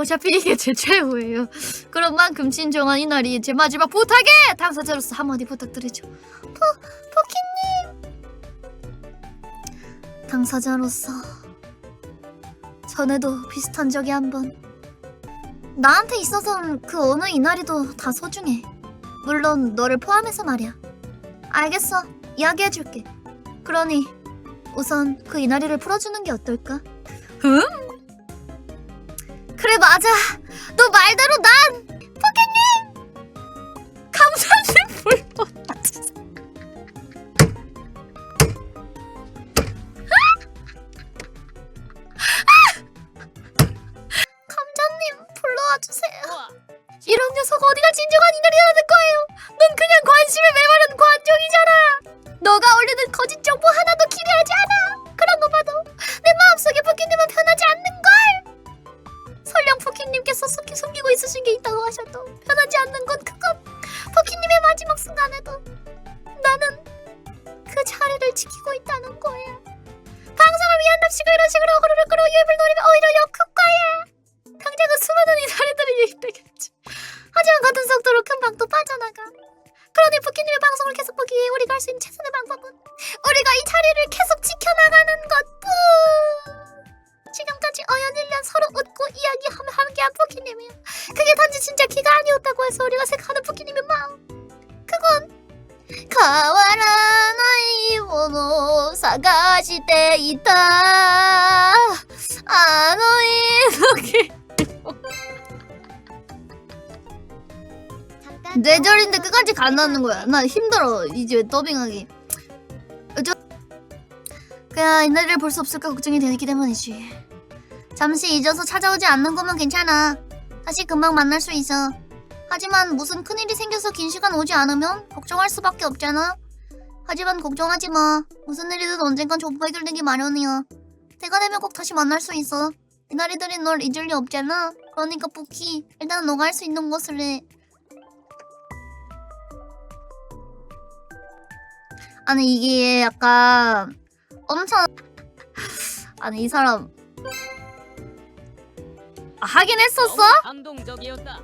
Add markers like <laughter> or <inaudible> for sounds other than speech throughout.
어차피 이게 제 최후예요. 그런 만큼 진정한 이날이 제 마지막 부탁에 당사자로서 한마디 부탁드리죠. 포 포키님. 당사자로서 전에도 비슷한 적이 한 번. 나한테 있어선 그 어느 이날이도 다 소중해. 물론 너를 포함해서 말이야. 알겠어. 이야기해줄게. 그러니 우선 그 이날이를 풀어주는 게 어떨까? 응? 그래 맞아. 너 말대로 난 포켓님 감사님 불러. 감자님 불러와 주세요. 이런 녀석 어디가 진정한 인간이라는 거예요? 마지막 순간에도 나는 그 자리를 지키고 있다는 거야. 방송을 위한답시고 이런 식으로 어그로를 끌어 유입을 노리면 오히려 역효과야. 당장은 수많은 이사리들이 유입되겠지. 하지만 같은 속도로 금방 또 빠져나가. 그러니 부키님의 방송을 계속 보기 위해 우리가 할 수 있는 최선의 방법은 우리가 이 자리를 계속 지켜나가는 것뿐. 지금까지 어연 1년 서로 웃고 이야기하며 함께한 부키님이요. 그게 단지 진짜 기가 아니었다고 해서 우리가 생각하는 부키님의 마음. 그건 変わらないものを探していたあの時 뇌절인데 끝까지 안 나오는 거야. 나 힘들어 이제 더빙하기. 저 그냥 이날을 볼 수 없을까 걱정이 되기 때문이지. 잠시 잊어서 찾아오지 않는 거면 괜찮아. 다시 금방 만날 수 있어. 하지만 무슨 큰일이 생겨서 긴 시간 오지 않으면 걱정할 수밖에 없잖아. 하지만 걱정하지 마. 무슨 일이든 언젠간 전부 해결되기 마련이야. 때가 되면 꼭 다시 만날 수 있어. 이날이들이 널 잊을 리 없잖아. 그러니까 부키 일단 너가 할 수 있는 것을 해. 아니 이게 약간 엄청 <laughs> 아니 이 사람 아, 하긴 했었어? 감동적이었다.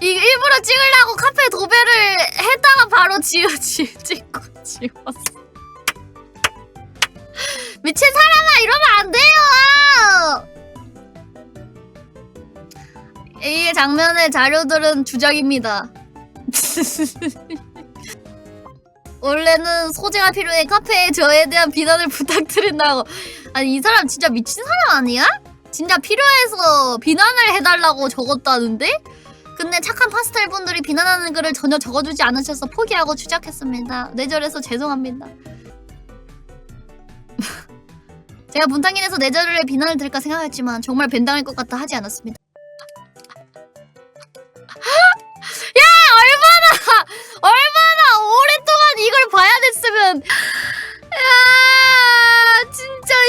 그이 일부러 찍으려고 카페 도배를 했다가 바로 지워 지 찍고 지웠어. 미친 사람아 이러면 안 돼요. 이 장면의 자료들은 주작입니다. <laughs> 원래는 소재가 필요해 카페에 저에 대한 비난을 부탁드린다고. 아니 이 사람 진짜 미친 사람 아니야? 진짜 필요해서 비난을 해달라고 적었다는데? 근데 착한 파스텔 분들이 비난하는 글을 전혀 적어주지 않으셔서 포기하고 추적했습니다. 뇌절해서 죄송합니다. <laughs> 제가 분탕인에서 뇌절에 비난을 들을까 생각했지만 정말 벤당할 것 같아 하지 않았습니다. <laughs> 야 얼마나 얼마나 오랫동안 이걸 봐야 됐으면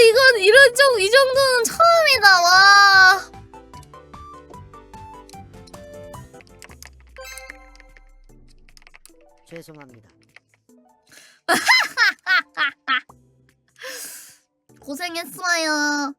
이건 이런 정이 정도는 처음이다 와. 죄송합니다. <laughs> 고생했어요.